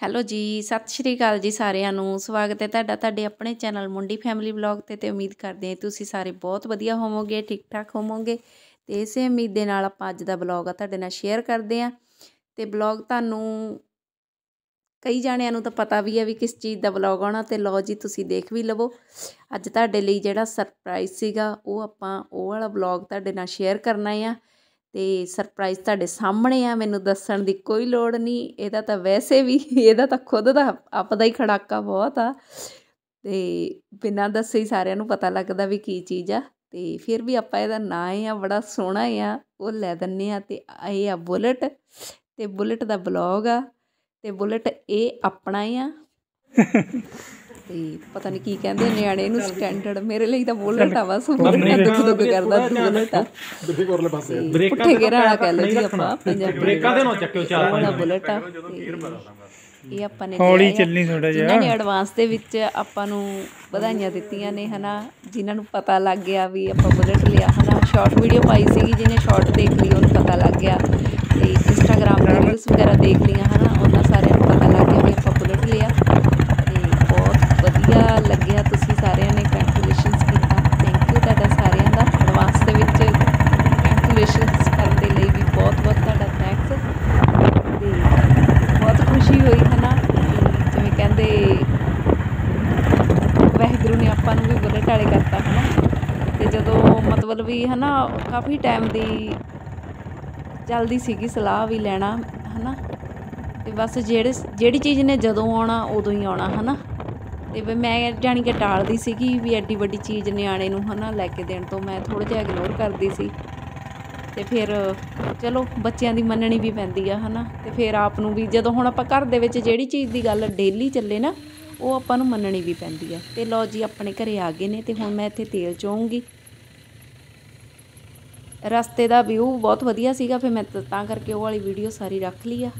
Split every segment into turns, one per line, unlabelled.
Hello ਜੀ, ਸਤਿ ਸ਼੍ਰੀ ਅਕਾਲ ਜੀ ਸਾਰਿਆਂ ਨੂੰ। ਸਵਾਗਤ ਹੈ ਤੁਹਾਡਾ ਤੁਹਾਡੇ ਆਪਣੇ ਚੈਨਲ ਮੁੰਡੀ ਫੈਮਿਲੀ ਵਲੌਗ ਤੇ ਤੇ ਉਮੀਦ ਕਰਦੇ ਹਾਂ ਤੁਸੀਂ ਸਾਰੇ ਬਹੁਤ ਵਧੀਆ ਹੋਵੋਗੇ ਠੀਕ ਠਾਕ ਹੋਵੋਗੇ। ਤੇ ਇਸੇ ਉਮੀਦ ਦੇ ਨਾਲ ਆਪਾਂ ਅੱਜ ਦਾ ਵਲੌਗ ਆ ਤੁਹਾਡੇ ਨਾਲ ਸ਼ੇਅਰ ਕਰਦੇ ਹਾਂ। ਤੇ ਵਲੌਗ ਤੁਹਾਨੂੰ ਕਈ ਜਾਣਿਆਂ ਨੂੰ ਤਾਂ ਪਤਾ ਵੀ ਹੈ ਵੀ ਕਿਸ ਚੀਜ਼ ਦਾ ਵਲੌਗ ਆਉਣਾ ਤੇ ਲਓ ਜੀ ਤੁਸੀਂ ਦੇਖ ਵੀ ਲਵੋ। ਅੱਜ ਤੁਹਾਡੇ ਲਈ ਜਿਹੜਾ ਸਰਪ੍ਰਾਈਜ਼ ਸੀਗਾ, ਉਹ ਆਪਾਂ ਉਹ ਵਾਲਾ ਵਲੌਗ ਤੁਹਾਡੇ ਨਾਲ ਸ਼ੇਅਰ ਕਰਨਾ ਆ। ਅਤੇ ਸਰਪ੍ਰਾਈਜ਼ ਤੁਹਾਡੇ ਸਾਹਮਣੇ ਆ, ਮੈਨੂੰ ਦੱਸਣ ਦੀ ਕੋਈ ਲੋੜ ਨਹੀਂ। ਇਹਦਾ ਤਾਂ ਵੈਸੇ ਵੀ, ਇਹਦਾ ਤਾਂ ਖੁਦ ਦਾ ਆਪਦਾ ਹੀ ਖੜਾਕਾ ਬਹੁਤ ਆ। ਅਤੇ ਬਿਨਾਂ ਦੱਸੇ ਹੀ ਸਾਰਿਆਂ ਨੂੰ ਪਤਾ ਲੱਗਦਾ ਵੀ ਕੀ ਚੀਜ਼ ਆ। ਅਤੇ ਫਿਰ ਵੀ ਆਪਾਂ ਇਹਦਾ ਨਾਂ ਆ, ਬੜਾ ਸੋਹਣਾ ਆ, ਉਹ ਲੈ ਦਿੰਨੇ ਆ ਅਤੇ ਇਹ ਆ ਬੁਲਟ। ਅਤੇ ਬੁਲਟ ਦਾ ਬਲੌਗ ਆ ਅਤੇ ਬੁਲਟ ਇਹ ਆਪਣਾ ਆ। ਤੇ ਪਤਾ ਨਹੀਂ ਕੀ ਕਹਿੰਦੇ ਨਿਆਣੇ ਨੂੰ ਸਟੈਂਡਰਡ ਮੇਰੇ ਲਈ ਤਾਂ ਬੁਲਟ ਆ ਬਸ ਬੁਲਟ ਦੁੱਖ ਦੁੱਖ ਕਰਦਾ ਬੁਲਟ ਆ
ਬਿੱਠੇ ਕੋਰਲੇ ਪਾਸੇ
ਤੇ ਪੁੱਠੇ ਵਾਲਾ ਕਹਿ ਲਓ ਜੀ ਆਪਾਂ ਪੰਜਾਬੀ
ਬ੍ਰੇਕਾਂ ਦੇ ਨਾ ਚੱਕਿਓ ਚਾਰ
ਉਹਦਾ ਬੁਲਟ ਆ। ਤੇ ਇਹ ਆਪਾਂ ਨੇ
ਹੌਲੀ। ਚੱਲਣੀ ਥੋੜਾ ਜਿਹਾ।
ਜਿਨ੍ਹਾਂ ਨੇ ਐਡਵਾਂਸ ਦੇ ਵਿੱਚ ਆਪਾਂ ਨੂੰ ਵਧਾਈਆਂ ਦਿੱਤੀਆਂ ਨੇ ਹਨਾ ਜਿਨ੍ਹਾਂ ਨੂੰ ਪਤਾ ਲੱਗ ਗਿਆ ਵੀ ਆਪਾਂ ਬੁਲਟ ਲਿਆ ਹਨਾ। ਸ਼ਾਰਟ ਵੀਡੀਓ ਪਾਈ ਸੀਗੀ ਜਿਹਨੇ ਸ਼ਾਰਟ ਦੇਖ ਲਈ ਉਹਨੂੰ ਪਤਾ ਲੱਗ ਗਿਆ। ਤੇ ਇੰਸਟਾਗ੍ਰਾਮ ਤੇ ਰੀਲਸ ਵਗੈਰਾ ਦੇਖ ਲਈਆਂ ਹਨਾ ਉਹਨਾਂ ਸਾਰਿਆਂ ਨੂੰ ਪਤਾ ਲੱਗ ਗਿਆ ਵੀ ਆਪਾਂ ਬੁਲਟ ਲਿਆ ਤੇ ਬਹੁਤ ਵਧੀਆ ਲੱਗਿਆ ਤੁਸੀਂ ਸਾਰਿਆਂ ਨੇ ਕੰਗ੍ਰੈਚੁਲੇਸ਼ਨਸ ਕੀਤਾ ਥੈਂਕ ਯੂ ਤੁਹਾਡਾ ਸਾਰਿਆਂ ਦਾ ਐਡਵਾਂਸ ਦੇ ਵਿੱਚ ਕੰਗ੍ਰੈਚੁਲੇਸ਼ਨਸ ਕਰਨ ਦੇ ਲਈ ਵੀ ਬਹੁਤ ਬਹੁਤ ਤੁਹਾਡਾ ਥੈਂਕਸ ਤੇ ਬਹੁਤ ਖੁਸ਼ੀ ਹੋਈ ਹਨਾ ਕਿ ਜਿਵੇਂ ਕਹਿੰਦੇ ਵਾਹਿਗੁਰੂ ਨੇ ਆਪਾਂ ਨੂੰ ਵੀ ਬੁਲਟ ਵਾਲੇ ਕਰਤਾ ਹਨਾ ਤੇ ਜਦੋਂ ਮਤਲਬ ਵੀ ਹਨਾ, ਕਾਫੀ ਟਾਈਮ ਦੀ ਚੱਲਦੀ ਸੀਗੀ ਸਲਾਹ ਵੀ ਲੈਣਾ, ਹਨਾ। ਤੇ ਬਸ ਜਿਹੜੇ, ਜਿਹੜੀ ਚੀਜ਼ ਨੇ ਜਦੋਂ ਆਉਣਾ, ਉਦੋਂ ਹੀ ਆਉਣਾ, ਹਨਾ। ਤੇ ਵੀ ਮੈਂ ਜਾਣੀ ਕਿ ਟਾਲਦੀ ਸੀਗੀ ਵੀ ਐਡੀ ਵੱਡੀ ਚੀਜ਼ ਨਿਆਣੇ ਨੂੰ, ਹਨਾ, ਲੈ ਕੇ ਦੇਣ ਤੋਂ ਮੈਂ ਥੋੜਾ ਜਿਹਾ ਇਗਨੋਰ ਕਰਦੀ ਸੀ। ਤੇ ਫਿਰ ਚਲੋ, ਬੱਚਿਆਂ ਦੀ ਮੰਨਣੀ ਵੀ ਪੈਂਦੀ ਆ, ਹਨਾ। ਤੇ ਫਿਰ ਆਪ ਨੂੰ ਵੀ, ਜਦੋਂ ਹੁਣ ਆਪਾਂ ਘਰ ਦੇ ਵਿੱਚ ਜਿਹੜੀ ਚੀਜ਼ ਦੀ ਗੱਲ ਡੇਲੀ ਚੱਲੇ ਨਾ, ਉਹ ਆਪਾਂ ਨੂੰ ਮੰਨਣੀ ਵੀ ਪੈਂਦੀ ਆ। ਤੇ ਲਓ ਜੀ, ਆਪਣੇ ਘਰੇ ਆ ਗਏ ਨੇ, ਤੇ ਹੁਣ ਮੈਂ ਇੱਥੇ ਤੇਲ ਚੋਊਂਗੀ ਰਸਤੇ ਦਾ ਵਿਊ ਬਹੁਤ ਵਧੀਆ ਸੀਗਾ, ਫਿਰ ਮੈਂ ਤਾਂ ਕਰਕੇ ਉਹ ਵਾਲੀ ਵੀਡੀਓ ਸਾਰੀ ਰੱਖ ਲਈ ਆ।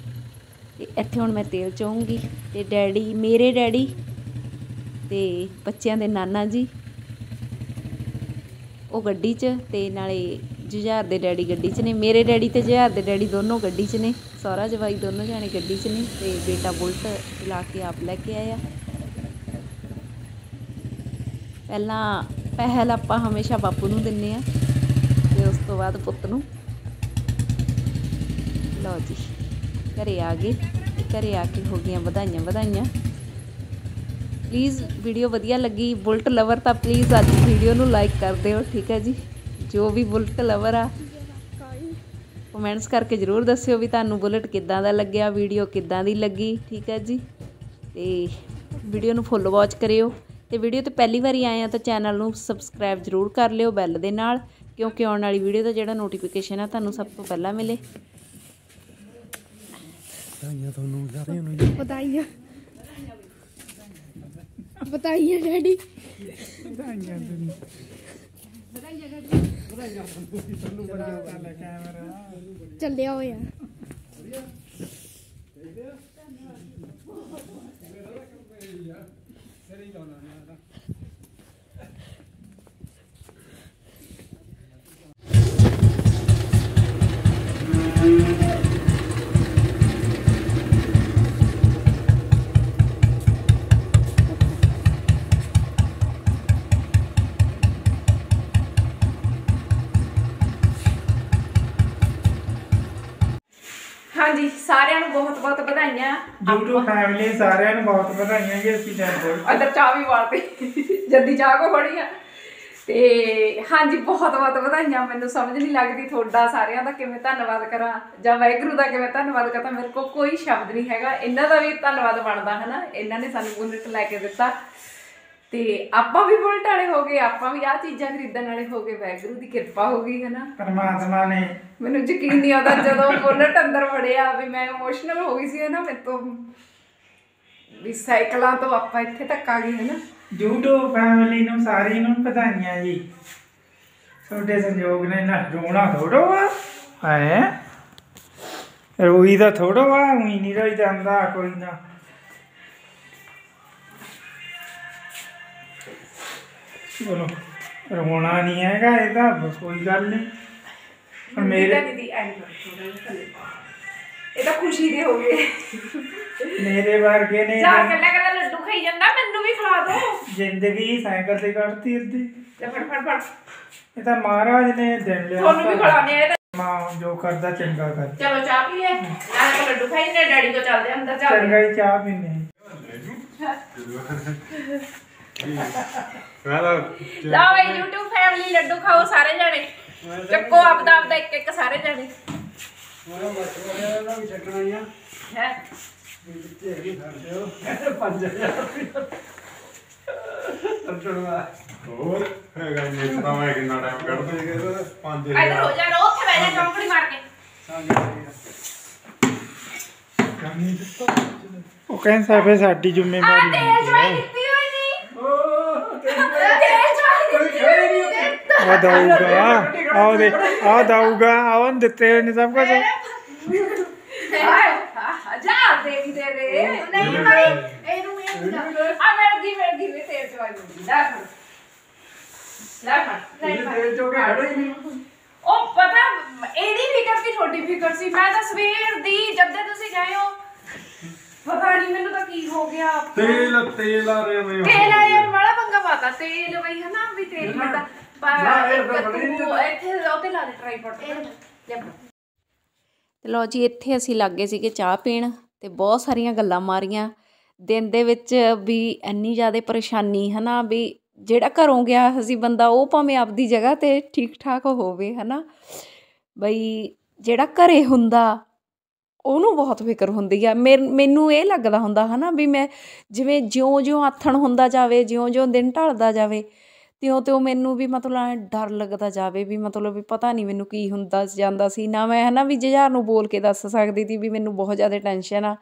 ਤੇ ਇੱਥੇ ਹੁਣ ਮੈਂ ਤੇਲ ਚੋਊਂਗੀ ਤੇ ਡੈਡੀ, ਮੇਰੇ ਡੈਡੀ ਤੇ ਬੱਚਿਆਂ ਦੇ ਨਾਨਾ ਜੀ। ਉਹ ਗੱਡੀ 'ਚ ਤੇ ਨਾਲੇ ਜੁਝਾਰ ਦੇ ਡੈਡੀ ਗੱਡੀ 'ਚ ਨੇ। ਮੇਰੇ ਡੈਡੀ ਤੇ ਜੁਝਾਰ ਦੇ ਡੈਡੀ ਦੋਨੋਂ ਗੱਡੀ 'ਚ ਨੇ। ਸਹੁਰਾ ਜਵਾਈ ਦੋਨੋਂ ਜਾਣੇ ਗੱਡੀ 'ਚ ਨੇ ਤੇ ਬੇਟਾ ਬੁਲਟ ਚਲਾ ਕੇ ਆਪ ਲੈ ਕੇ ਆਇਆ। ਪਹਿਲਾਂ ਪਹਿਲ ਆਪਾਂ ਹਮੇਸ਼ਾ ਬਾਪੂ ਨੂੰ ਦਿੰਨੇ ਆ। ਤੇ ਉਸ ਤੋਂ ਬਾਅਦ ਪੁੱਤ ਨੂੰ ਲਓ ਜੀ, ਘਰੇ ਆ ਗਏ। ਤੇ ਘਰੇ ਆ ਕੇ ਹੋ ਗਈਆਂ ਵਧਾਈਆਂ ਵਧਾਈਆਂ। ਪਲੀਜ਼ ਵੀਡੀਓ ਵਧੀਆ ਲੱਗੀ। ਬੁਲਟ ਲਵਰ ਤਾਂ ਪਲੀਜ਼ ਅੱਜ ਵੀਡੀਓ ਨੂੰ ਲਾਈਕ ਕਰ ਦਿਓ, ਠੀਕ ਹੈ ਜੀ? ਜੋ ਵੀ ਬੁਲਟ ਲਵਰ ਆ ਕਮੈਂਟਸ ਕਰਕੇ ਜਰੂਰ ਦੱਸਿਓ ਵੀ ਤੁਹਾਨੂੰ ਬੁਲਟ ਕਿੱਦਾਂ ਦਾ ਲੱਗਿਆ ਵੀਡੀਓ ਕਿੱਦਾਂ ਦੀ ਲੱਗੀ, ਠੀਕ ਹੈ ਜੀ? ਤੇ ਵੀਡੀਓ ਨੂੰ ਫੁੱਲ ਵਾਚ ਕਰਿਓ। ਤੇ ਵੀਡੀਓ ਤੇ ਪਹਿਲੀ ਵਾਰੀ ਆਏ ਆ ਤਾਂ ਚੈਨਲ ਨੂੰ ਸਬਸਕ੍ਰਾਈਬ ਜਰੂਰ ਕਰ ਲਿਓ ਬੈਲ ਦੇ ਨਾਲ। ਕਿਉਂਕਿ ਆਉਣ ਵਾਲੀ ਵੀਡੀਓ ਦਾ ਜਿਹੜਾ ਨੋਟੀਫਿਕੇਸ਼ਨ ਆ ਤੁਹਾਨੂੰ ਸਭ ਤੋਂ ਪਹਿਲਾਂ ਮਿਲੇ।
ਬਤਾਈਏ ਬਤਾਈਏ ਡੈਡੀ। ਚੱਲਿਆ ਹੋਇਆ।
ਹਾਂਜੀ ਸਾਰਿਆਂ ਨੂੰ ਬਹੁਤ ਬਹੁਤ ਵਧਾਈਆਂ।
YouTube ਫੈਮਿਲੀ ਸਾਰਿਆਂ ਨੂੰ ਬਹੁਤ ਵਧਾਈਆਂ ਜੀ ਅਸੀਂ ਚੈਨਲ
ਅਦਰ ਚਾਹ ਵੀ ਵਾਲਤੇ ਜੱਦੀ ਚਾਹ ਕੋ ਖੜੀ ਆ। ਤੇ ਹਾਂਜੀ ਬਹੁਤ ਬਹੁਤ ਵਧਾਈਆਂ ਮੈਨੂੰ ਸਮਝ ਨਹੀਂ ਲੱਗਦੀ ਤੁਹਾਡਾ ਸਾਰਿਆਂ ਦਾ ਕਿਵੇਂ ਧੰਨਵਾਦ ਕਰਾਂ ਜਾਂ ਵਾਹਿਗੁਰੂ ਦਾ ਕਿਵੇਂ ਧੰਨਵਾਦ ਕਰਾਂ ਮੇਰੇ ਕੋਲ ਕੋਈ ਸ਼ਬਦ ਨਹੀਂ ਹੈਗਾ। ਇਹਨਾਂ ਦਾ ਵੀ ਧੰਨਵਾਦ ਬਣਦਾ ਹੈ ਨਾ ਇਹਨਾਂ ਨੇ ਸਾਨੂੰ ਬੁਲਟ ਲੈ ਕੇ ਦਿੱਤਾ। ਤੇ ਆਪਾਂ ਵੀ ਬੁਲਟ ਵਾਲੇ ਹੋ ਗਏ ਆਪਾਂ ਵੀ ਆਹ ਚੀਜ਼ਾਂ ਖਰੀਦਣ ਵਾਲੇ ਹੋ ਗਏ ਵਾਹਿਗੁਰੂ ਦੀ ਕਿਰਪਾ ਹੋ ਗਈ ਹੈ ਨਾ
ਪਰਮਾਤਮਾ ਨੇ
ਮੈਨੂੰ ਯਕੀਨ ਨਹੀਂ ਆਉਂਦਾ ਜਦੋਂ ਬੁਲਟ ਅੰਦਰ ਵੜਿਆ ਵੀ ਮੈਂ ਇਮੋਸ਼ਨਲ ਹੋ ਗਈ ਸੀ ਨਾ ਮੇਰੇ ਤੋਂ ਵੀ ਸਾਈਕਲਾਂ ਤੋਂ ਆਪਾਂ ਇੱਥੇ ਤੱਕ ਆ ਗਏ ਹੈ ਨਾ
ਫੈਮਿਲੀ ਨੂੰ ਸਾਰੀ ਨੂੰ ਵਧਾਈਆਂ ਜੀ। ਤੁਹਾਡੇ ਸੰਯੋਗ ਨੇ ਨਾ ਰੋਣਾ ਥੋੜੋ ਆ ਹੈ? ਰੋਈ ਦਾ ਥੋੜੋ ਆ ਉਹੀ ਨਹੀਂ ਰੋਈ ਜਾਂਦਾ ਕੋਈ ਨਾ। ਚਲੋ ਰੋਣਾ ਨਹੀਂ ਹੈਗਾ ਇਹਦਾ ਕੋਈ ਗੱਲ ਨਹੀਂ। ਹੁਣ ਮੇਰੇ
ਦੀਦੀ ਐਂਡ ਥੋੜਾ ਜਿਹਾ ਥੱਲੇ ਪਾ। ਇਹ ਤਾਂ ਖੁਸ਼ੀ ਦੇ ਹੋ ਗਏ।
ਮੇਰੇ ਵਰਗੇ ਨੇ
ਜਾ ਕੱਲਾ ਕੱਲਾ ਲੱਡੂ ਖਾਈ ਜਾਂਦਾ ਮੈਨੂੰ ਵੀ ਖਿਲਾ ਦੋ।
ਜ਼ਿੰਦਗੀ ਸਾਈਕਲ ਤੇ ਕੱਢਤੀ ਅੱਧੀ।
ਤੇ ਫੜ ਫੜ ਫੜ।
ਇਹ ਤਾਂ ਮਹਾਰਾਜ ਨੇ ਦਿਨ ਲਿਆ
ਤੁਹਾਨੂੰ ਵੀ ਖਿਲਾਣੇ ਆ ਤੇ
ਮਾਂ ਜੋ ਕਰਦਾ ਚੰਗਾ ਕਰ।
ਚਲੋ ਚਾਹ ਪੀਏ ਨਾਲੇ ਤਾਂ ਲੱਡੂ ਖਾਈ ਨੇ ਡੈਡੀ ਕੋ ਚੱਲਦੇ ਆ, ਅੰਦਰ ਚੱਲਦੇ
ਚੰਗਾ ਹੀ ਚਾਹ ਪੀਨੇ
ਮੈਂ ਤਾਂ
ਲਓ ਬਈ YouTube ਫੈਮਿਲੀ ਲੱਡੂ ਖਾਓ ਸਾਰੇ ਜਣੇ। ਚੱਕੋ ਆਪਦਾ ਆਪਦਾ ਇੱਕ ਇੱਕ ਸਾਰੇ ਜਣੇ। ਹੈ
ਹੋਰ? ਹੈਗਾ ਨਹੀਂ ਤਾਂ ਮੈਂ ਕਿੰਨਾ ਟਾਈਮ ਕੱਢਦਾ ਜੀ। ਕਹਿੰਦਾ 5000
ਇੱਧਰ ਹੋ ਜਾ ਰੋ ਉੱਥੇ ਬਹਿ ਜਾ ਚੌਂਕੜੀ ਮਾਰ ਕੇ।
ਉਹ ਕਹਿੰਦਾ ਫੇ ਸਾਡੀ
ਆ
ਜ਼ਿੰਮੇਵਾਰੀ
ਤੇਲ ਦਿੱਤੀ ਹੋਈ ਨਹੀਂ ਤੇਲ ਚਵਾਈ ਦਿੱਤੀ ਹੋਈ
ਆ ਦਊਗਾ ਆਓ ਦੇ ਆ ਦਊਗਾ ਆਉਂ ਦਿੱਤੇ ਹੋਏ ਨੇ ਸਭ ਕੁਝ
ਜਾ ਦੇ ਵੀ ਦੇ ਦੇ। ਨਹੀਂ ਭਾਈ ਇਹਨੂੰ ਇਹ ਆ ਮੇਰੀ ਦੀ ਮੇਰੀ ਦੀ ਵੀ ਤੇਲ ਚਵਾਈ ਦਿੱਤੀ ਲੈ ਫੜ। ਲੈ ਫੜ। ਲੈ ਫੜ। ਉਹ ਪਤਾ ਇਹਦੀ ਫਿਕਰ ਸੀ ਛੋਟੀ ਫਿਕਰ ਸੀ। ਮੈਂ ਤਾਂ ਸਵੇਰ ਦੀ ਜਦ ਦੇ ਤੁਸੀਂ ਗਏ ਹੋ। ਪਤਾ ਨਹੀਂ ਮੈਨੂੰ ਤਾਂ ਕੀ ਹੋ ਗਿਆ।
ਤੇਲ ਤੇਲ ਆ ਰਿਹਾ ਮੈਂ।
ਤੇਲ ਆਇਆ ਬੜਾ ਪੰਗਾ ਪਾਤਾ। ਤੇਲ ਬਈ ਹਨਾ ਵੀ ਤੇਲ ਮਿਲਦਾ। ਪਰ ਇੱਥੇ ਉਹਤੇ ਲਾ ਦੇ ਟ੍ਰਾਈਪੋਡ ਤੇ ਲੈ
ਜੀ ਇੱਥੇ ਅਸੀਂ ਲੱਗੇ ਸੀਗੇ ਚਾਹ ਪੀਣ ਤੇ ਬਹੁਤ ਸਾਰੀਆਂ ਗੱਲਾਂ ਮਾਰੀਆਂ। ਦਿਨ ਦੇ ਵਿੱਚ ਵੀ ਇੰਨੀ ਜ਼ਿਆਦਾ ਪਰੇਸ਼ਾਨੀ ਹਨਾ ਵੀ ਜਿਹੜਾ ਘਰੋਂ ਗਿਆ ਅਸੀਂ ਬੰਦਾ ਉਹ ਭਾਵੇਂ ਆਪਦੀ ਜਗ੍ਹਾ ਤੇ ਠੀਕ ਠਾਕ ਹੋਵੇ ਹਨਾ। ਬਈ ਜਿਹੜਾ ਘਰੇ ਹੁੰਦਾ ਉਹਨੂੰ ਬਹੁਤ ਫਿਕਰ ਹੁੰਦੀ ਆ। ਮੈਨੂੰ ਇਹ ਲੱਗਦਾ ਹੁੰਦਾ ਹਨਾ ਵੀ ਮੈਂ ਜਿਵੇਂ ਜਿਉਂ-ਜਿਉਂ ਆਥਣ ਹੁੰਦਾ ਜਾਵੇ ਜਿਉਂ-ਜਿਉਂ ਦਿਨ ਢਲਦਾ ਜਾਵੇ ਤਿਉਂ ਤਿਉਂ ਮੈਨੂੰ ਵੀ ਮਤਲਬ ਡਰ ਲੱਗਦਾ ਜਾਵੇ ਵੀ ਮਤਲਬ ਵੀ ਪਤਾ ਨਹੀਂ ਮੈਨੂੰ ਕੀ ਹੁੰਦਾ ਜਾਂਦਾ ਸੀ। ਨਾ ਮੈਂ ਹਨਾ ਵੀ ਜੁਝਾਰ ਨੂੰ ਬੋਲ ਕੇ ਦੱਸ ਸਕਦੀ ਸੀ ਵੀ ਮੈਨੂੰ ਬਹੁਤ ਜ਼ਿਆਦਾ ਟੈਨਸ਼ਨ ਆ।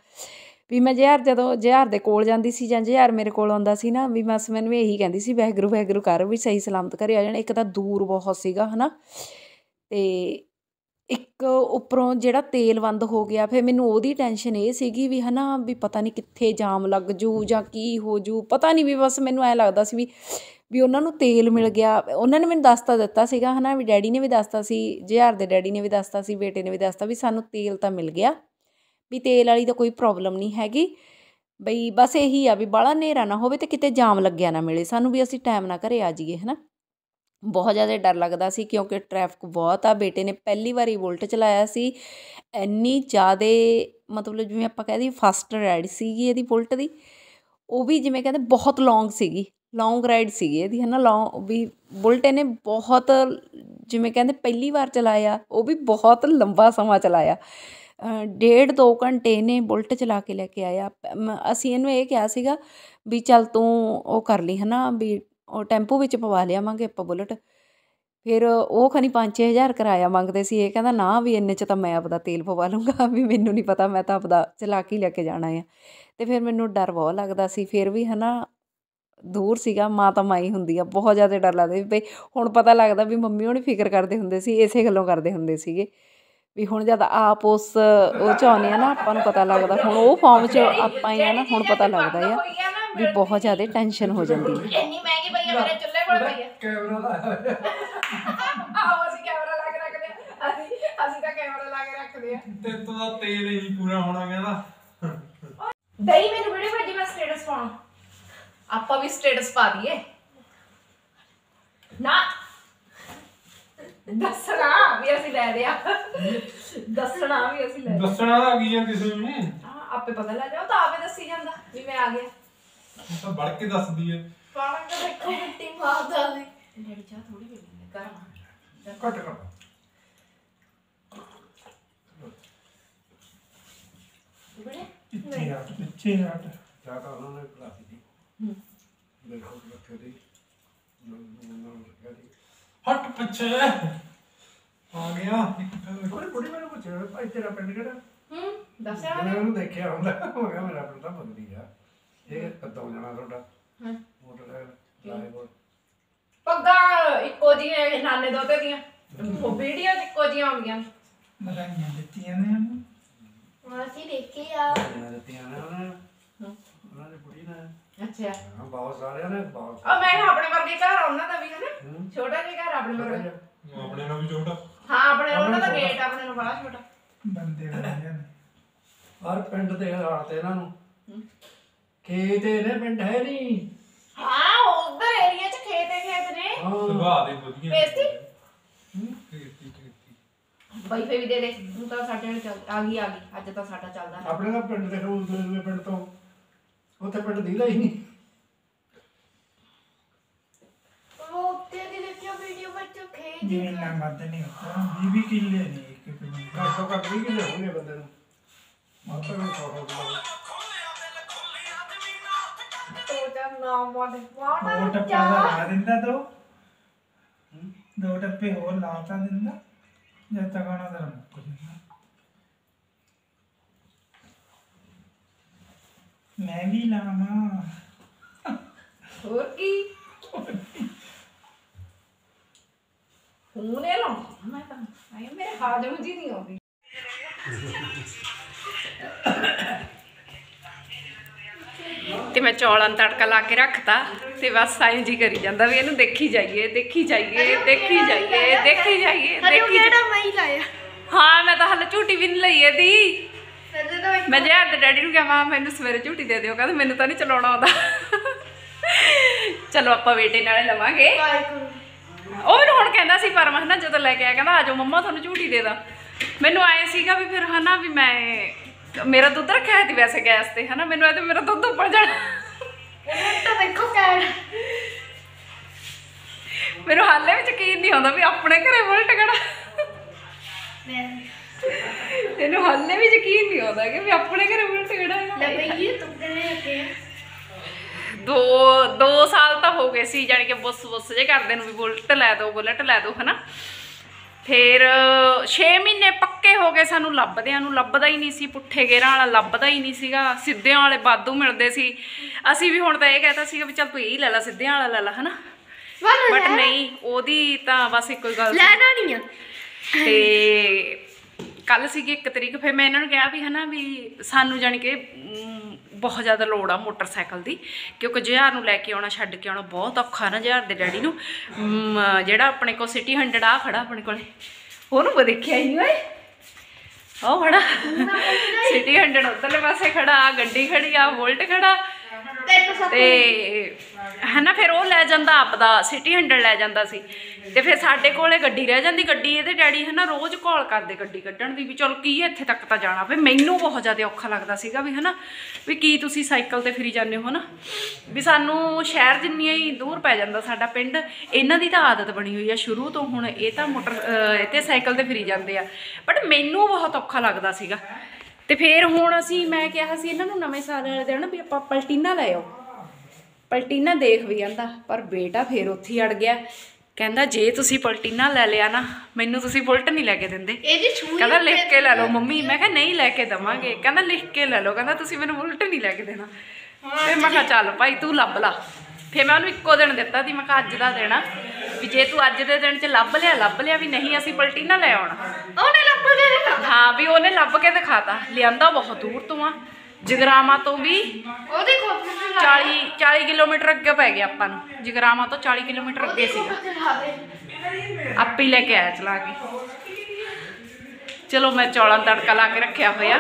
ਵੀ ਮੈਂ ਜੁਝਾਰ ਜਦੋਂ ਜੁਝਾਰ ਦੇ ਕੋਲ ਜਾਂਦੀ ਸੀ ਜਾਂ ਜੁਝਾਰ ਮੇਰੇ ਕੋਲ ਆਉਂਦਾ ਸੀ ਨਾ ਵੀ ਬਸ ਮੈਨੂੰ ਇਹੀ ਕਹਿੰਦੀ ਸੀ, ਵਾਹਿਗੁਰੂ ਵਾਹਿਗੁਰੂ ਕਰ ਵੀ ਸਹੀ ਸਲਾਮਤ ਘਰੇ ਆ ਜਾਣ। ਇੱਕ ਤਾਂ ਦੂਰ ਬਹੁਤ ਸੀਗਾ ਹਨਾ। ਤੇ ਇੱਕ ਉੱਪਰੋਂ ਜਿਹੜਾ ਤੇਲ ਬੰਦ ਹੋ ਗਿਆ, ਫਿਰ ਮੈਨੂੰ ਉਹਦੀ ਟੈਨਸ਼ਨ ਇਹ ਸੀਗੀ ਵੀ ਹੈ ਨਾ ਵੀ ਪਤਾ ਨਹੀਂ ਕਿੱਥੇ ਜਾਮ ਲੱਗ ਜੂ ਜਾਂ ਕੀ ਹੋ ਜੂ, ਪਤਾ ਨਹੀਂ ਵੀ ਬਸ ਮੈਨੂੰ ਐ ਲੱਗਦਾ ਸੀ ਵੀ ਵੀ ਉਹਨਾਂ ਨੂੰ ਤੇਲ ਮਿਲ ਗਿਆ। ਉਹਨਾਂ ਨੇ ਮੈਨੂੰ ਦੱਸਤਾ ਦਿੱਤਾ ਸੀਗਾ ਹਨਾ ਵੀ ਡੈਡੀ ਨੇ ਵੀ ਦੱਸਤਾ ਸੀ, ਜਿਹਾਰ ਦੇ ਡੈਡੀ ਨੇ ਵੀ ਦੱਸਤਾ ਸੀ, ਬੇਟੇ ਨੇ ਵੀ ਦੱਸਤਾ ਵੀ ਸਾਨੂੰ ਤੇਲ ਤਾਂ ਮਿਲ ਗਿਆ। ਵੀ ਤੇਲ ਵਾਲੀ ਤਾਂ ਕੋਈ ਪ੍ਰੋਬਲਮ ਨਹੀਂ ਹੈਗੀ। ਬਈ ਬਸ ਇਹੀ ਆ ਵੀ ਬਾਹਲਾ ਹਨੇਰਾ ਨਾ ਹੋਵੇ ਤੇ ਕਿਤੇ ਜਾਮ ਲੱਗਿਆ ਨਾ ਮਿਲੇ, ਸਾਨੂੰ ਵੀ ਅਸੀਂ ਟਾਈਮ ਨਾਲ ਘਰੇ ਆ ਜਾਈਏ ਹਨਾ। ਬਹੁਤ ਜ਼ਿਆਦਾ ਡਰ ਲੱਗਦਾ ਸੀ ਕਿਉਂਕਿ ਟਰੈਫਿਕ ਬਹੁਤ ਆ, ਬੇਟੇ ਨੇ ਪਹਿਲੀ ਵਾਰੀ ਬੁਲਟ ਚਲਾਇਆ ਸੀ। ਇੰਨੀ ਜ਼ਿਆਦਾ ਮਤਲਬ ਜਿਵੇਂ ਆਪਾਂ ਕਹਿ ਦਈਏ ਫਸਟ ਰਾਈਡ ਸੀਗੀ ਇਹਦੀ ਬੁਲਟ ਦੀ, ਉਹ ਵੀ ਜਿਵੇਂ ਕਹਿੰਦੇ ਬਹੁਤ ਲੌਂਗ ਸੀਗੀ ਲੌਂਗ ਰਾਈਡ ਸੀਗੀ ਇਹਦੀ ਹੈ ਨਾ ਲੌਂਗ ਵੀ ਬੁਲਟ ਇਹਨੇ ਬਹੁਤ ਜਿਵੇਂ ਕਹਿੰਦੇ ਪਹਿਲੀ ਵਾਰ ਚਲਾਇਆ, ਉਹ ਵੀ ਬਹੁਤ ਲੰਬਾ ਸਮਾਂ ਚਲਾਇਆ। ਡੇਢ ਦੋ ਘੰਟੇ ਇਹਨੇ ਬੁਲਟ ਚਲਾ ਕੇ ਲੈ ਕੇ ਆਇਆ। ਅਸੀਂ ਇਹਨੂੰ ਇਹ ਕਿਹਾ ਸੀਗਾ ਵੀ ਚੱਲ ਤੂੰ ਉਹ ਕਰ ਲਈ ਹੈ ਨਾ ਵੀ ਉਹ ਟੈਂਪੂ ਵਿੱਚ ਪਵਾ ਲਿਆਵਾਂਗੇ ਆਪਾਂ ਬੁਲਟ। ਫਿਰ ਉਹ ਖਨੀ 5-6000 ਕਿਰਾਇਆ ਮੰਗਦੇ ਸੀ। ਇਹ ਕਹਿੰਦਾ, ਨਾ ਵੀ ਇੰਨੇ ਚ ਤਾਂ ਮੈਂ ਆਪਦਾ ਤੇਲ ਪਵਾ ਲੂੰਗਾ। ਵੀ ਮੈਨੂੰ ਨਹੀਂ ਪਤਾ, ਮੈਂ ਤਾਂ ਆਪਦਾ ਚਲਾ ਕੇ ਲੈ ਕੇ ਜਾਣਾ ਆ। ਤੇ ਫਿਰ ਮੈਨੂੰ ਡਰ ਬਹੁਤ ਲੱਗਦਾ ਸੀ। ਫਿਰ ਵੀ ਹਨਾ, ਦੂਰ ਸੀਗਾ, ਮਾਂ ਤਾਂ ਮਾਈ ਹੁੰਦੀ ਆ, ਬਹੁਤ ਜ਼ਿਆਦਾ ਡਰ ਲੱਗਦਾ ਵੀ ਬਈ ਹੁਣ ਪਤਾ ਲੱਗਦਾ ਵੀ ਮੰਮੀ ਹੋਣੀ ਫਿਕਰ ਕਰਦੇ ਹੁੰਦੇ ਸੀ, ਇਸੇ ਗੱਲੋਂ ਕਰਦੇ ਹੁੰਦੇ ਸੀਗੇ। ਵੀ ਹੁਣ ਜਦ ਆਪ ਉਸ, ਉਹ ਚ ਆਉਂਦੇ ਆ ਨਾ, ਆਪਾਂ ਨੂੰ ਪਤਾ ਲੱਗਦਾ। ਹੁਣ ਉਹ ਫਾਰਮ ਚ ਆਪਾਂ ਹੀ ਆ ਨਾ, ਹੁਣ ਪਤਾ ਲੱਗਦਾ ਆ। ਵੀ ਬਹੁਤ ਜ਼ਿਆਦਾ ਟੈਨਸ਼ਨ ਹੋ ਜਾਂਦੀ ਹੈ।
ਇੰਨੀ ਮਹਿੰਗੀ ਪਈ ਆ ਮੇਰੇ ਚੁੱਲ੍ਹੇ ਕੋਲ ਪਈ ਆ। ਕੈਮਰਾ ਲਾ ਆਓ ਅਸੀਂ ਕੈਮਰਾ ਲਾ ਕੇ ਰੱਖਦੇ ਆ। ਅਸੀਂ ਅਸੀਂ ਤਾਂ ਕੈਮਰਾ ਲਾ ਕੇ ਰੱਖਦੇ ਆ।
ਤੇ ਤੋਂ ਦਾ ਤੇਲ ਹੀ ਨਹੀਂ ਪੂਰਾ ਹੋਣਾ ਕਹਿੰਦਾ।
ਦਈ ਮੈਨੂੰ ਵੀਡੀਓ ਭੇਜੀ ਮੈਂ ਸਟੇਟਸ ਪਾਉਣਾ। ਆਪਾਂ ਵੀ ਸਟੇਟਸ ਪਾ ਦਈਏ। ਨਾ। ਦੱਸਣਾ ਵੀ ਅਸੀਂ ਲੈ ਲਿਆ। ਦੱਸਣਾ ਵੀ ਅਸੀਂ ਲੈ ਲਿਆ।
ਦੱਸਣਾ ਤਾਂ ਕੀ ਆ ਕਿਸੇ ਨੂੰ
ਹਾਂ, ਆਪੇ ਪਤਾ ਲੱਗ ਜਾ ਉਹ ਤਾਂ ਆਪੇ ਦੱਸੀ ਜਾਂਦਾ ਵੀ ਮੈਂ ਆ ਗਿਆ।
ਉਹ ਤਾਂ ਵੜ ਕੇ ਦੱਸਦੀ ਹੈ
ਪਾਣਾ ਕਿ ਦੇਖੋ ਮਿੱਟੀ ਮਾਰਦਾ ਸੀ ਡੈਡੀ ਚਾਹ ਥੋੜੀ ਪੀ ਲੈਂਦੇ ਗਰਮ
ਕੱਟ ਕੱਟ
ਬੜੇ
ਪਿੱਛੇ ਹਟ ਪਿੱਛੇ ਹਟ।
ਜਾਂ ਤਾਂ ਉਹਨਾਂ ਨੇ ਕਲਾਸੀ ਦੀ ਦੇਖੋ ਰੱਖੇ ਦੀ।
ਹਟ ਪਿੱਛੇ। ਆ ਗਿਆ।
ਕੋਈ ਬੁੜੀ ਮੈਨੂੰ ਪੁੱਛਿਆ ਭਾਈ ਤੇਰਾ ਪਿੰਡ ਕਿਹੜਾ?
ਹੂੰ ਦੱਸਿਆ
ਮੈਂ
ਉਹਨੇ?
ਉਹਨੂੰ ਦੇਖਿਆ ਹੁੰਦਾ। ਹੋ ਗਿਆ ਮੇਰਾ ਪਿੰਡ ਤਾਂ ਬਦਲੀ ਆ। ਇਹ ਕਦੋਂ ਜਾਣਾ ਤੁਹਾਡਾ।
ਹਾਂ।
ਮੋਟਰਸਾਈਕਲ ਲਾਏ ਕੋਲ।
ਪੱਗਾਂ ਇੱਕੋ ਜਿਹੀਆਂ ਨਾਨੇ ਦੋਤੇ ਦੀਆਂ। ਉਹ ਵੀਡੀਓ ਇੱਕੋ ਜਿਹੀਆਂ ਆਉਂਦੀਆਂ
ਵਧਾਈਆਂ ਦਿੱਤੀਆਂ ਨੇ ਉਹਨੂੰ।
ਅਸੀਂ ਦੇਖੇ ਆ।
ਇਹਨਾਂ ਦਿੱਤੀਆਂ ਨੇ ਉਹਨਾਂ। ਨੇ ਉਹਨਾਂ ਦੀ ਬੁੜੀ ਨੇ।
ਅੱਛਾ।
ਹਾਂ ਬਹੁਤ ਸਾਰਿਆਂ ਨੇ ਬਹੁਤ
ਉਹ ਮੈਂ ਕਿਹਾ ਆਪਣੇ ਵਰਗੇ ਘਰ ਉਹਨਾਂ ਦਾ ਵੀ ਹੈ। ਨਾ ਛੋਟਾ ਜਿਹਾ ਘਰ ਆਪਣੇ ਵਰਗਾ।
ਆਪਣੇ ਨਾਲ ਵੀ ਛੋਟਾ।
ਹਾਂ ਆਪਣੇ ਉਹਨਾਂ ਦਾ ਗੇਟ ਆਪਣੇ ਨੂੰ ਬੜਾ ਛੋਟਾ।
ਬੰਦੇ ਵਧੀਆ ਨੇ।
ਹਰ ਪਿੰਡ ਦੇ ਹਾਲਾਤ ਇਹਨਾਂ ਨੂੰ। ਖੇਤ ਇਹਦੇ ਪਿੰਡ ਹੈ ਨਹੀਂ
ਹਾਂ ਉਧਰ ਏਰੀਆ 'ਚ ਖੇਤ ਹੀ ਖੇਤ ਨੇ।
ਹਾਂ।
ਸੁਭਾਅ ਦੇ ਵਧੀਆ।
ਪੇਸਟੀ?
ਹੂੰ, ਪੇਸਟੀ, ਪੇਸਟੀ।
ਵਾਈਫਾਈ ਵੀ ਦੇ ਦੇ ਹੁਣ ਤਾਂ ਸਾਡੇ ਨਾਲ ਚੱਲ ਆ ਗਈ ਆ ਗਈ ਅੱਜ ਤਾਂ ਸਾਡਾ ਚੱਲਦਾ। ਹੈ
ਆਪਣੇ ਦਾ ਪਿੰਡ ਦੇ ਖੂਲ ਦੂਜੇ ਪਿੰਡ ਤੋਂ। ਉੱਥੇ ਪਿੰਡ ਦੀਦਾ ਹੀ ਨਹੀਂ
ਉਹ ਉੱਤੇ ਦੀ ਦੇਖਿਆ ਵੀਡੀਓ ਵਿੱਚ ਖੇਤ
ਜਿਵੇਂ ਨਾ ਮੱਦ ਨਹੀਂ ਹੁੰਦਾ 20 ਕਿੱਲੇ ਨੇ ਇੱਕ ਪਿੰਡ। ਦੇ।
ਘੱਟੋ ਘੱਟ 20 ਕਿੱਲੇ ਹੋਣਗੇ ਬੰਦੇ ਨੂੰ। ਮਾਤਾ ਨੂੰ ਸੌ ਸੌ ਕਿੱਲੇ।
ਨਾ ਮੋੜ
ਦੋ ਵਾਟਾ ਟੱਪਾ ਦਾ ਲਾ ਦਿੰਦਾ ਦੋ। ਹਮ, ਦੋ ਟੱਪੇ ਹੋਰ ਲਾ ਤਾਂ ਦਿੰਦਾ। ਜਦ ਤੱਕ ਆਣਾ ਜ਼ਰਾ ਮੁੱਕ ਜਾਂਦਾ। ਮੈਂ ਵੀ ਲਾਵਾਂ।
ਹੋਰ ਕੀ? ਹੁਣ ਇਹ ਲਾਉਂਦਾ ਮੈਂ ਤਾਂ। ਆਏ ਮੇਰੇ ਹਾਜ਼ਮ ਜੀ ਨਹੀਂ ਆਉਂਦੀ। ਤੇ ਮੈਂ ਚੌਲਾਂ ਦਾ ਤੜਕਾ ਲਾ ਕੇ ਰੱਖਤਾ ਤੇ ਬਸ ਸਾਈਂ ਜੀ ਕਰੀ ਜਾਂਦਾ ਵੀ ਇਹਨੂੰ ਦੇਖੀ ਜਾਈਏ ਦੇਖੀ ਜਾਈਏ ਦੇਖੀ ਜਾਈਏ ਦੇਖੀ ਜਾਈਏ ਦੇਖੀ
ਜਿਹੜਾ ਮੈਂ ਲਾਇਆ।
ਹਾਂ ਮੈਂ ਤਾਂ ਹਲੇ ਝੂਟੀ ਵੀ ਨਹੀਂ ਲਈ ਇਹਦੀ। ਮੈਂ ਜੇ ਅੱਜ ਡੈਡੀ ਨੂੰ ਕਿਹਾ ਮੈਨੂੰ ਸਵੇਰੇ ਝੂਟੀ ਦੇ ਦਿਓ ਕਹਿੰਦਾ ਮੈਨੂੰ ਤਾਂ ਨਹੀਂ ਚਲਾਉਣਾ ਆਉਂਦਾ। ਚਲੋ ਆਪਾਂ ਬੇਟੇ ਨਾਲੇ ਲਵਾਂਗੇ। ਉਹ ਮੈਨੂੰ ਹੁਣ ਕਹਿੰਦਾ ਸੀ ਪਰਮ ਹਨਾ ਜਦੋਂ ਲੈ ਕੇ ਆਇਆ ਕਹਿੰਦਾ ਆਜੋ ਮੰਮਾ ਤੁਹਾਨੂੰ ਝੂਟੀ ਦੇ ਦਾਂ। ਮੈਨੂੰ ਆਏ ਸੀਗਾ ਵੀ ਫਿਰ ਹਨਾ ਵੀ ਮੈਂ ਮੇਰਾ ਦੁੱਧ ਰੱਖਿਆ ਹੈ ਤੇ ਵੈਸੇ ਗੈਸ ਤੇ ਹਨਾ? ਮੈਨੂੰ ਇਹ ਤੇ ਮੇਰਾ ਦੁੱਧ ਉੱਪਰ ਜਾਣਾ।
ਤਾਂ ਦੇਖੋ ਕੈਡ।
ਮੈਨੂੰ ਹਾਲੇ ਵੀ ਯਕੀਨ ਨਹੀਂ ਆਉਂਦਾ ਵੀ ਆਪਣੇ ਘਰੇ ਬੁਲਟ ਖੜਾ ਇਹਨੂੰ ਹਾਲੇ ਵੀ ਯਕੀਨ ਨਹੀਂ ਆਉਂਦਾ ਕਿ ਵੀ ਆਪਣੇ ਘਰੇ ਬੁਲਟ ਖੜਾ
ਲੈ ਬਈ ਇਹ ਤੁੱਗਣੇ ਲੱਗੇ?
ਦੋ ਦੋ ਸਾਲ ਤਾਂ ਹੋ ਗਏ ਸੀ ਜਾਨੀ ਕਿ ਬੁੱਸ ਬੁੱਸ ਜੇ ਕਰਦੇ ਨੂੰ ਵੀ ਬੁਲਟ ਲੈ ਦੋ ਬੁਲਟ ਲੈ ਦੋ ਹਨਾ? ਫਿਰ 6 ਮਹੀਨੇ ਪੱਕੇ ਹੋ ਗਏ ਸਾਨੂੰ ਲੱਭਦਿਆਂ ਨੂੰ ਲੱਭਦਾ ਹੀ ਨਹੀਂ ਸੀ ਪੁੱਠੇ ਗੇਰਾਂ ਵਾਲਾ ਲੱਭਦਾ ਹੀ ਨਹੀਂ ਸੀਗਾ। ਸਿੱਧਿਆਂ ਵਾਲੇ ਬਾਦੂ ਮਿਲਦੇ ਸੀ। ਅਸੀਂ ਵੀ ਹੁਣ ਤਾਂ ਇਹ ਕਹਤਾ ਸੀਗਾ ਵੀ ਚੱਲ ਤੂੰ ਇਹ ਲੈ ਲੈ ਸਿੱਧਿਆਂ ਵਾਲਾ ਲੈ ਲੈ ਹਨਾ? ਬਟ ਨਹੀਂ ਉਹਦੀ ਤਾਂ ਬਸ ਇੱਕੋ ਹੀ ਗੱਲ
ਲੈਣਾ ਨਹੀਂ ਆ।
ਤੇ ਕੱਲ ਸੀਗੀ ਇੱਕ ਤਰੀਕ ਫਿਰ ਮੈਂ ਇਹਨਾਂ ਨੂੰ ਕਿਹਾ ਵੀ ਹਨਾ ਵੀ ਸਾਨੂੰ ਜਾਣੀ ਕਿ ਬਹੁਤ ਜ਼ਿਆਦਾ ਲੋੜ ਆ ਮੋਟਰਸਾਈਕਲ ਦੀ ਕਿਉਂਕਿ ਜਿਹਾਰ ਨੂੰ ਲੈ ਕੇ ਆਉਣਾ ਛੱਡ ਕੇ ਆਉਣਾ ਬਹੁਤ ਔਖਾ ਨਾ ਜਿਹਾਰ ਦੇ ਡੈਡੀ ਨੂੰ। ਜਿਹੜਾ ਆਪਣੇ ਕੋਲ ਸਿਟੀ 100 ਆ ਖੜਾ ਆਪਣੇ ਕੋਲੇ। ਉਹਨੂੰ ਮੈਂ ਦੇਖਿਆ ਹੀ ਓਏ। ਉਹ ਖੜਾ। ਸਿਟੀ 100 ਉਧਰਲੇ ਪਾਸੇ ਖੜਾ ਆ ਗੱਡੀ ਖੜੀ ਆ ਵੋਲਟ ਖੜਾ। ਤੇ ਹਨਾ ਫਿਰ ਉਹ ਲੈ ਜਾਂਦਾ ਆਪਦਾ ਸਿਟੀ 100 ਲੈ ਜਾਂਦਾ ਸੀ। ਤੇ ਫਿਰ ਸਾਡੇ ਕੋਲੇ ਗੱਡੀ ਰਹਿ ਜਾਂਦੀ ਗੱਡੀ ਇਹਦੇ ਡੈਡੀ ਹਨਾ ਰੋਜ਼ ਕਾਲ ਕਰਦੇ ਗੱਡੀ ਕੱਢਣ ਦੀ ਵੀ ਚਲ ਕੀ ਹੈ, ਇੱਥੇ ਤੱਕ ਤਾਂ ਜਾਣਾ। ਫਿਰ ਮੈਨੂੰ ਬਹੁਤ ਜ਼ਿਆਦਾ ਔਖਾ ਲੱਗਦਾ ਸੀਗਾ ਵੀ ਹਨਾ ਵੀ ਕੀ ਤੁਸੀਂ ਸਾਈਕਲ ਤੇ ਫਿਰੀ ਜਾਂਦੇ ਹੋ ਹਨਾ ਵੀ ਸਾਨੂੰ ਸ਼ਹਿਰ ਜਿੰਨੀਆਂ ਹੀ ਦੂਰ ਪੈ ਜਾਂਦਾ ਸਾਡਾ ਪਿੰਡ ਇਹਨਾਂ ਦੀ ਤਾਂ ਆਦਤ ਬਣੀ ਹੋਈ ਆ ਸ਼ੁਰੂ ਤੋਂ ਹੁਣ ਇਹ ਤਾਂ ਮੋਟਰ ਤੇ ਸਾਈਕਲ ਤੇ ਫਿਰੀ ਜਾਂਦੇ ਆ। ਬਟ ਮੈਨੂੰ ਬਹੁਤ ਔਖਾ ਲੱਗਦਾ ਸੀਗਾ। ਤੇ ਫਿਰ ਹੁਣ ਅਸੀਂ ਮੈਂ ਕਿਹਾ ਸੀ ਇਹਨਾਂ ਨੂੰ ਨਵੇਂ ਸਾਲ ਵਾਲੇ ਦਿਨ ਵੀ ਆਪਾਂ ਪਲਟੀਨਾ ਲੈ ਆਓ। ਪਲਟੀਨਾ ਦੇਖ ਵੀ ਜਾਂਦਾ ਪਰ ਬੇਟਾ ਫੇਰ ਉੱਥੇ ਅੜ ਗਿਆ। ਕਹਿੰਦਾ ਜੇ ਤੁਸੀਂ ਪਲਟੀਨਾ ਲੈ ਲਿਆ ਨਾ ਮੈਨੂੰ ਤੁਸੀਂ ਬੁਲਟ ਨਹੀਂ ਲੈ ਕੇ ਦਿੰਦੇ। ਕਹਿੰਦਾ ਲਿਖ ਕੇ ਲੈ ਲਓ ਮੰਮੀ ਮੈਂ ਕਿਹਾ ਨਹੀਂ ਲੈ ਕੇ ਦਵਾਂਗੇ। ਕਹਿੰਦਾ ਲਿਖ ਕੇ ਲੈ ਲਓ। ਕਹਿੰਦਾ ਤੁਸੀਂ ਮੈਨੂੰ ਬੁਲਟ ਨਹੀਂ ਲੈ ਕੇ ਦੇਣਾ। ਫਿਰ ਮੈਂ ਕਿਹਾ ਚੱਲ ਭਾਈ ਤੂੰ ਲੱਭ ਲਾ। ਫਿਰ ਮੈਂ ਉਹਨੂੰ ਇੱਕੋ ਦਿਨ ਦਿੱਤਾ ਸੀ ਮੈਂ ਕਿਹਾ ਅੱਜ ਦਾ ਦੇਣਾ। ਵੀ ਜੇ ਤੂੰ ਅੱਜ ਦੇ ਦਿਨ 'ਚ ਲੱਭ ਲਿਆ ਲੱਭ ਲਿਆ ਵੀ ਨਹੀਂ ਅਸੀਂ ਪਲਟੀਨਾ ਲੈ ਆਉਣਾ।
ਉਹਨੇ ਲੱਭ ਕੇ ਦਿੱਤਾ
ਹਾਂ ਵੀ ਉਹਨੇ ਲੱਭ ਕੇ ਦਿਖਾਤਾ। ਲਿਆਂਦਾ ਬਹੁਤ ਦੂਰ ਤੋਂ ਆ। ਜਗਰਾਮਾ ਤੋਂ ਵੀ
ਉਹ ਦੇਖੋ
40 40 ਕਿਲੋਮੀਟਰ ਅੱਗੇ ਪੈ ਗਿਆ ਆਪਾਂ ਨੂੰ। ਜਗਰਾਮਾ ਤੋਂ 40 ਕਿਲੋਮੀਟਰ ਅੱਗੇ
ਸੀ
ਆਪੇ ਲੈ ਕੇ ਆਇਆ ਚਲਾ ਕੇ। ਚਲੋ ਮੈਂ ਚੌਲਾਂ ਤੜਕਾ ਲਾ ਕੇ ਰੱਖਿਆ ਹੋਇਆ।